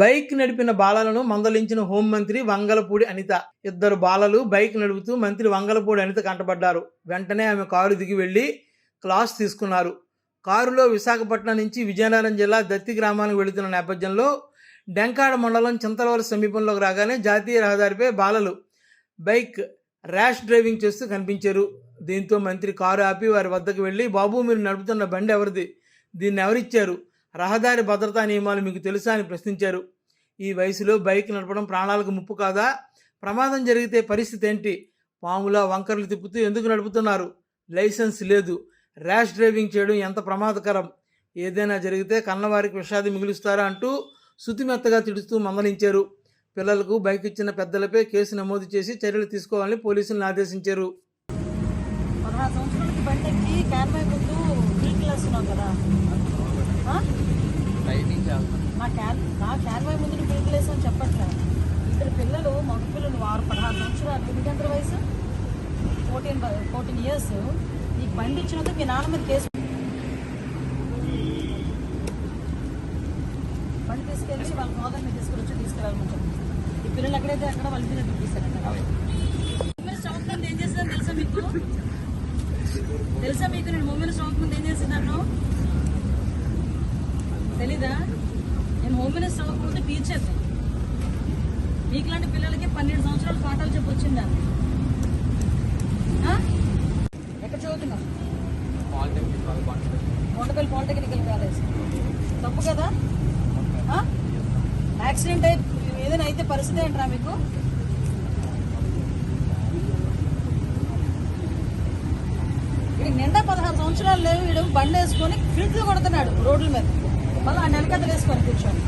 Bike నడిపిన బాలలను మందలించిన హోంమంత్రి వంగలపూడి అనిత. ఇద్దరు బాలలు బైక్ నడుపుతూ మంత్రి వంగలపూడి అనిత కంటపడ్డారు. వెంటనే ఆమె కారు దిగి వెళ్ళి క్లాస్ తీసుకున్నారు. కారులో విశాఖపట్నం నుంచి విజయనగరం జిల్లా దత్తి గ్రామానికి వెళుతున్న నేపథ్యంలో డెంకాడ మండలం చింతలవర సమీపంలోకి రాగానే జాతీయ రహదారిపై బాలలు బైక్ ర్యాష్ డ్రైవింగ్ చేస్తూ కనిపించారు. దీంతో మంత్రి కారు ఆపి వారి వద్దకు వెళ్ళి బాబు మీరు నడుపుతున్న బండి ఎవరిది? దీన్ని ఎవరిచ్చారు? రహదారి భద్రతా నియమాలు మీకు తెలుసా అని ప్రశ్నించారు. ఈ వయసులో బైక్ నడపడం ప్రాణాలకు ముప్పు కాదా? ప్రమాదం జరిగితే పరిస్థితి ఏంటి? పాములా వంకర్లు తిప్పుతూ ఎందుకు నడుపుతున్నారు? లైసెన్స్ లేదు. ర్యాష్ డ్రైవింగ్ చేయడం ఎంత ప్రమాదకరం? ఏదైనా జరిగితే కన్నవారికి విషాది మిగులుస్తారా అంటూ శుతిమెత్తగా తిడుస్తూ మందలించారు. పిల్లలకు బైక్ ఇచ్చిన పెద్దలపై కేసు నమోదు చేసి చర్యలు తీసుకోవాలని పోలీసులను ఆదేశించారు. పదహారు సంవత్సరాలకి బండి ఎక్కి క్యాన్వై ముందు కదా. ఆ? నా క్యాన్ నా క్యాన్వై ముందు క్లాస్ అని చెప్పట్లే. ఇద్దరు పిల్లలు మగ పిల్లలు వారు పదహారు సంవత్సరాలు. ఎంత వయసు? ఫోర్టీన్ ఫోర్టీన్ ఇయర్స్ నీకు బండి ఇచ్చినందుకు మీ నాన్న మీద కేసు. బండి తీసుకెళ్ళి వాళ్ళ ఫాదర్ మీద తీసుకొచ్చి తీసుకెళ్ళాలని ఈ పిల్లలు ఎక్కడైతే అక్కడ వాళ్ళ మీద తీసుకెళ్ళండి స్టాక్ ముందు ఏం చేసిందో తెలుసా మీకు? తెలుసా మీకు? నేను హోమ్ స్టాక్ ముందు ఏం చేసినాను తెలీదా? నేను హోమ్ స్టాక్ ముందు మీకు మీకులాంటి పిల్లలకి పన్నెండు సంవత్సరాలు పాఠాలు చెప్పి వచ్చిందా? ఎక్కడ చదువుతున్నావు? Kondapalli polytechnical college. తప్పు కదా? ఆ? యాక్సిడెంట్ అయి ఏదైనా అయితే పరిస్థితి ఏంట్రా మీకు? వీడికి నిండా పదహారు సంవత్సరాలు లేవు. వీడు బండి వేసుకొని ఫిల్ట్లు కొడుతున్నాడు రోడ్ల మీద. మళ్ళీ ఆ నెలకథలు వేసుకొని కూర్చోండి.